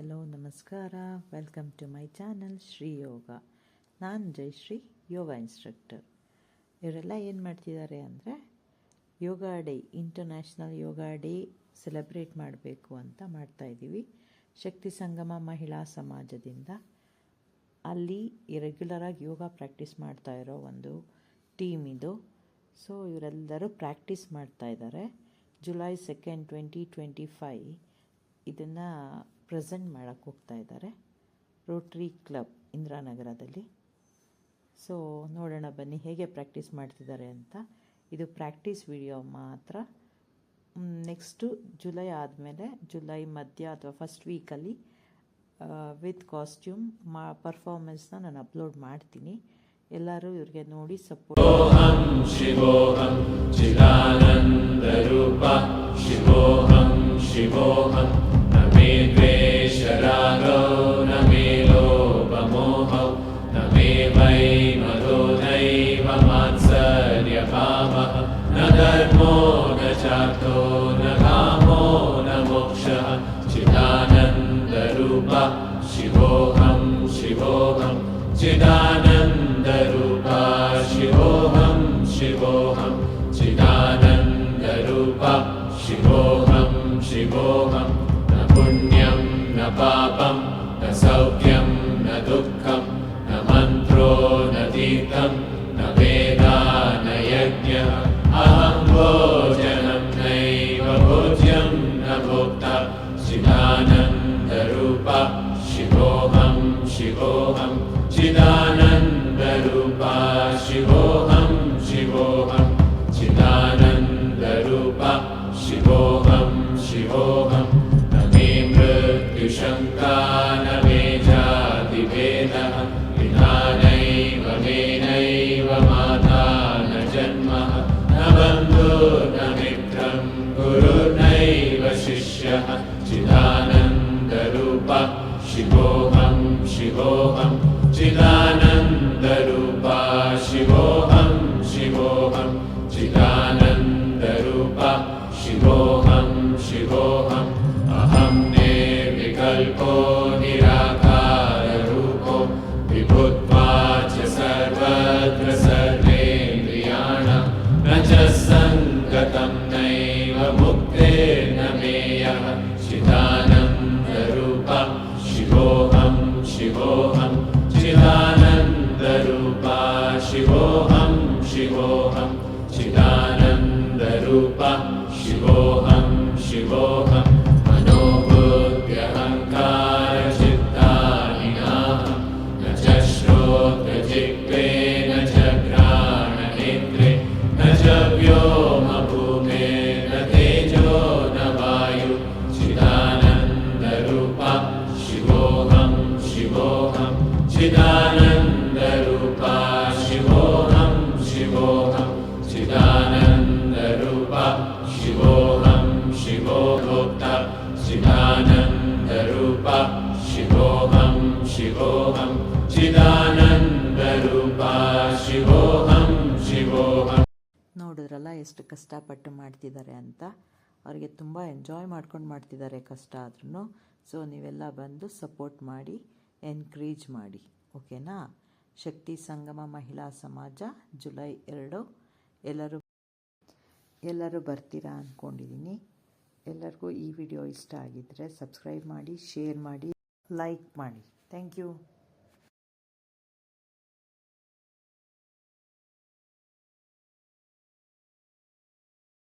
Hello, ನಮಸ್ಕಾರ. Welcome to my channel Shri Yoga ನಾನು Jayashree yoga instructor ಇವರೆಲ್ಲ ಏನು ಮಾಡ್ತಿದ್ದಾರೆ ಅಂದರೆ, yoga day international yoga day celebrate ಮಾಡಬೇಕು ಅಂತ ಮಾಡ್ತಾಯಿದ್ದೀವಿ ಶಕ್ತಿ ಸಂಗಮ ಮಹಿಳಾ ಸಮಾಜದಿಂದ. ಅಲ್ಲಿ ರೆಗ್ಯುಲರಾಗಿ ಯೋಗ ಪ್ರಾಕ್ಟೀಸ್ ಮಾಡ್ತಾ ಇರೋ ಒಂದು ಟೀಮ್ ಇದು. ಸೊ ಇವರೆಲ್ಲರೂ ಪ್ರಾಕ್ಟೀಸ್ ಮಾಡ್ತಾ ಇದ್ದಾರೆ. July second twenty twenty five ಇದನ್ನು ಪ್ರೆಸೆಂಟ್ ಮಾಡೋಕ್ಕೆ ಹೋಗ್ತಾ ಇದ್ದಾರೆ. Rotary club ಇಂದಿರಾನಗರದಲ್ಲಿ. ಸೊ ನೋಡೋಣ ಬನ್ನಿ ಹೇಗೆ ಪ್ರಾಕ್ಟೀಸ್ ಮಾಡ್ತಿದ್ದಾರೆ ಅಂತ. ಇದು ಪ್ರಾಕ್ಟೀಸ್ ವಿಡಿಯೋ ಮಾತ್ರ. ನೆಕ್ಸ್ಟು ಜುಲೈ ಆದಮೇಲೆ ಜುಲೈ ಮಧ್ಯ ಅಥವಾ ಫಸ್ಟ್ ವೀಕಲ್ಲಿ ವಿತ್ ಕಾಸ್ಟ್ಯೂಮ್ ಮಾ ಪರ್ಫಾರ್ಮೆನ್ಸ್ನ ನಾನು ಅಪ್ಲೋಡ್ ಮಾಡ್ತೀನಿ. ಎಲ್ಲರೂ ಇವ್ರಿಗೆ ನೋಡಿ ಸಪೋರ್ಟ್ चार्थो न कामो न मोक्षः। चिदानन्दरूपा। शिवोऽहं शिवोऽहं। चिदानन्दरूपा। शिवोऽहं शिवोऽहं। चिदानन्दरूपा। शिवोऽहं शिवोऽहं। न पुण्यं न पापं। न सौख्यं न दुःखं। न मन्त्रो न तीर्थं नैव भोज्यं न भोक्ता चिदानन्दरूपा शिवोऽहं शिवोऽहं चिदानन्दरूपा शिवोऽहं शिवोऽहं चिदानन्दरूपा शिवोऽहं शिवोऽहं चिदानन्दरूपा शिवोऽहं शिवोऽहं चिदानन्दरूपा शिवोऽहं शिवोऽहं चिदानन्दरूपा शिवोऽहं शिवोऽहम् अहं निर्विकल्पो निराकाररूपो विभुत्वा च सर्वत्र सर्वेन्द्रियाणां न च चिदानन्दरूपा शिवोऽहं शिवोऽहं मनोबुद्ध्यहङ्कारचित्तानि नाहं न च श्रोत्रजिह्वे न च घ्राणनेत्रे न च व्योमभूमे न तेजो न वायु चिदानन्दरूपा शिवोऽहं शिवोऽहं चिदानन्दरूपा शिवोऽहं शिवोऽहं चिदानन्दरूपा शिवोऽहं शिवोऽहम् ನೋಡಿದ್ರಲ್ಲ ಎಷ್ಟು ಕಷ್ಟಪಟ್ಟು ಮಾಡ್ತಿದ್ದಾರೆ ಅಂತ ಅವರಿಗೆ ತುಂಬ ಎಂಜಾಯ್ ಮಾಡ್ಕೊಂಡು ಮಾಡ್ತಿದ್ದಾರೆ ಕಷ್ಟ ಆದ್ರೂ ಸೊ ನೀವೆಲ್ಲ ಬಂದು ಸಪೋರ್ಟ್ ಮಾಡಿ ಎನ್ಕರೇಜ್ ಮಾಡಿ ಓಕೆನಾ ಶಕ್ತಿ ಸಂಗಮ ಮಹಿಳಾ ಸಮಾಜ ಜುಲೈ ಎರಡು ಎಲ್ಲರೂ ಎಲ್ಲರೂ ಬರ್ತೀರಾ ಅಂದ್ಕೊಂಡಿದ್ದೀನಿ ಎಲ್ಲರಿಗೂ ಈ ವಿಡಿಯೋ ಇಷ್ಟ ಆಗಿದ್ದರೆ ಸಬ್ಸ್ಕ್ರೈಬ್ ಮಾಡಿ ಶೇರ್ ಮಾಡಿ ಲೈಕ್ ಮಾಡಿ Thank you.